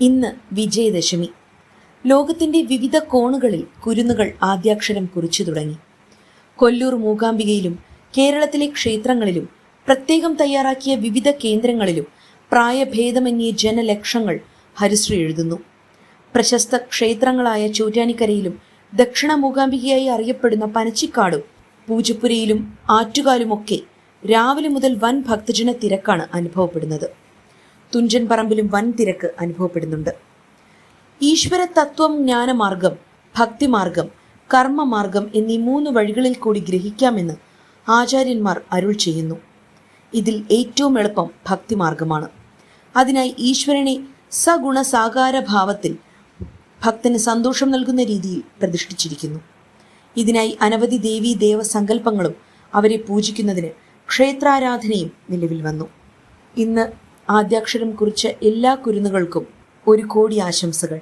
ഇന്ന് വിജയദശമി. ലോകത്തിന്റെ വിവിധ കോണുകളിൽ കുരുന്നുകൾ ആദ്യാക്ഷരം കുറിച്ചു തുടങ്ങി. കൊല്ലൂർ മൂകാംബികയിലും കേരളത്തിലെ ക്ഷേത്രങ്ങളിലും പ്രത്യേകം തയ്യാറാക്കിയ വിവിധ കേന്ദ്രങ്ങളിലും പ്രായഭേദമന്യേ ജനലക്ഷങ്ങൾ ഹരിശ്രീ എഴുതുന്നു. പ്രശസ്ത ക്ഷേത്രങ്ങളായ ചോറ്റാനിക്കരയിലും ദക്ഷിണ മൂകാംബികയായി അറിയപ്പെടുന്ന പനച്ചിക്കാടും പൂജപ്പുരയിലും ആറ്റുകാലുമൊക്കെ രാവിലെ മുതൽ വൻ ഭക്തജന തിരക്കാണ് അനുഭവപ്പെടുന്നത്. തുഞ്ചൻ പറമ്പിലും വൻ തിരക്ക് അനുഭവപ്പെടുന്നുണ്ട്. ഈശ്വര തത്വം ജ്ഞാനമാർഗം ഭക്തിമാർഗം കർമ്മമാർഗം എന്നീ മൂന്ന് വഴികളിൽ കൂടി ഗ്രഹിക്കാമെന്ന് ആചാര്യന്മാർ അരുൾ ചെയ്യുന്നു. ഇതിൽ ഏറ്റവും എളുപ്പം ഭക്തിമാർഗമാണ്. അതിനായി ഈശ്വരനെ സഗുണ സാകാര ഭാവത്തിൽ ഭക്തന് സന്തോഷം നൽകുന്ന രീതിയിൽ പ്രതിഷ്ഠിച്ചിരിക്കുന്നു. ഇതിനായി അനവധി ദേവീ ദേവസങ്കല്പങ്ങളും അവരെ പൂജിക്കുന്നതിന് ക്ഷേത്രാരാധനയും നിലവിൽ വന്നു. ഇന്ന് ആദ്യാക്ഷരം കുറിച്ച എല്ലാ കുരുന്നുകൾക്കും ഒരു കോടി ആശംസകൾ.